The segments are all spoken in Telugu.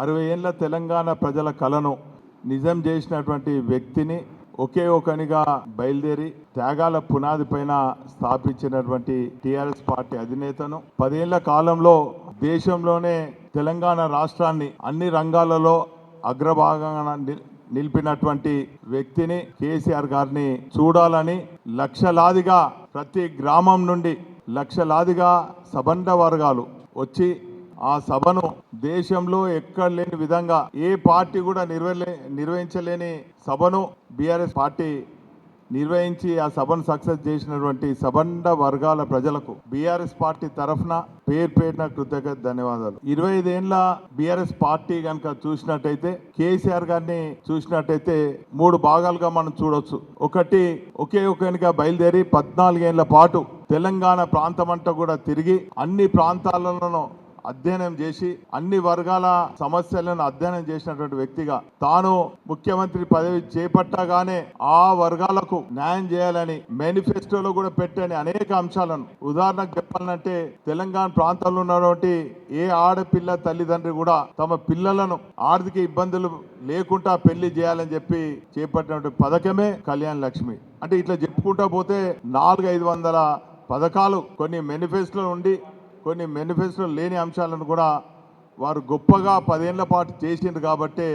అరవై ఏళ్ళ తెలంగాణ ప్రజల కలను నిజం చేసినటువంటి వ్యక్తిని ఒకే ఒకనిగా బయలుదేరి త్యాగాల పునాది పైన స్థాపించినటువంటి టిఆర్ఎస్ పార్టీ అధినేతను పదేళ్ళ కాలంలో దేశంలోనే తెలంగాణ రాష్ట్రాన్ని అన్ని రంగాలలో అగ్రభాగంగా నిలిపినటువంటి వ్యక్తిని కేసీఆర్ గారిని చూడాలని లక్షలాదిగా ప్రతి గ్రామం నుండి లక్షలాదిగా సబండ వర్గాలు వచ్చి ఆ సభను దేశంలో ఎక్కడ లేని విధంగా ఏ పార్టీ కూడా నిర్వలే నిర్వహించలేని సభను బీఆర్ఎస్ పార్టీ నిర్వహించి ఆ సభను సక్సెస్ చేసినటువంటి సబండ వర్గాల ప్రజలకు బీఆర్ఎస్ పార్టీ తరఫున పేరు పేరున కృతజ్ఞత ధన్యవాదాలు. ఇరవై ఐదేళ్ళ బీఆర్ఎస్ పార్టీ కనుక చూసినట్టయితే కేసీఆర్ గారిని చూసినట్టయితే మూడు భాగాలుగా మనం చూడొచ్చు. ఒకటి ఒకే ఒకనిగా బయలుదేరి పద్నాలుగేళ్ళ పాటు తెలంగాణ ప్రాంతమంతా కూడా తిరిగి అన్ని ప్రాంతాలలో అధ్యయనం చేసి అన్ని వర్గాల సమస్యలను అధ్యయనం చేసినటువంటి వ్యక్తిగా తాను ముఖ్యమంత్రి పదవి చేపట్టగానే ఆ వర్గాలకు న్యాయం చేయాలని మేనిఫెస్టోలో కూడా పెట్టని అనేక అంశాలను. ఉదాహరణకు చెప్పాలంటే తెలంగాణ ప్రాంతంలో ఉన్నటువంటి ఏ ఆడపిల్ల తల్లిదండ్రి కూడా తమ పిల్లలను ఆర్థిక ఇబ్బందులు లేకుండా పెళ్ళి చేయాలని చెప్పి చేపట్టినటువంటి పథకమే కళ్యాణ్ లక్ష్మి. అంటే ఇట్లా చెప్పుకుంటా పోతే నాలుగు ఐదు వందల పథకాలు కొన్ని మేనిఫెస్టోలో ఉండి కొన్ని మేనిఫెస్టో లేని అంశాలను కూడా వారు గొప్పగా పదేళ్ళ పాటు చేసిండ్రు కాబట్టి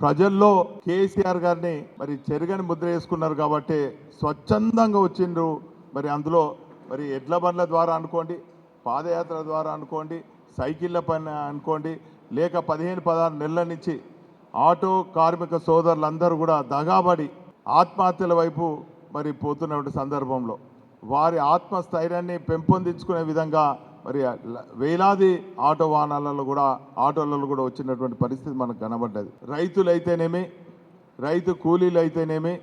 ప్రజల్లో కేసీఆర్ గారిని మరి చెరుగని ముద్ర వేసుకున్నారు కాబట్టి స్వచ్ఛందంగా వచ్చిండ్రు. మరి అందులో మరి ఎడ్ల బండ్ల ద్వారా అనుకోండి పాదయాత్ర ద్వారా అనుకోండి సైకిళ్ళ పైన అనుకోండి లేక పదిహేను పదహారు నెలల నుంచి ఆటో కార్మిక సోదరులందరూ కూడా దగాబడి ఆత్మహత్యల వైపు మరి పోతున్నటువంటి సందర్భంలో వారి ఆత్మస్థైర్యాన్ని పెంపొందించుకునే విధంగా మరి వేలాది ఆటో వాహనాలలో కూడా ఆటోలలో కూడా వచ్చినటువంటి పరిస్థితి మనకు కనబడ్డది. రైతులైతేనేమి రైతు కూలీలు అయితేనేమి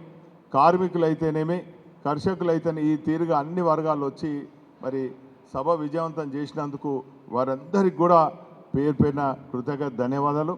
కార్మికులు అయితేనేమి కర్షకులు అయితేనే ఈ తీరుగా అన్ని వర్గాలు వచ్చి మరి సభ విజయవంతం చేసినందుకు వారందరికి కూడా పేరు పేరున కృతజ్ఞత ధన్యవాదాలు.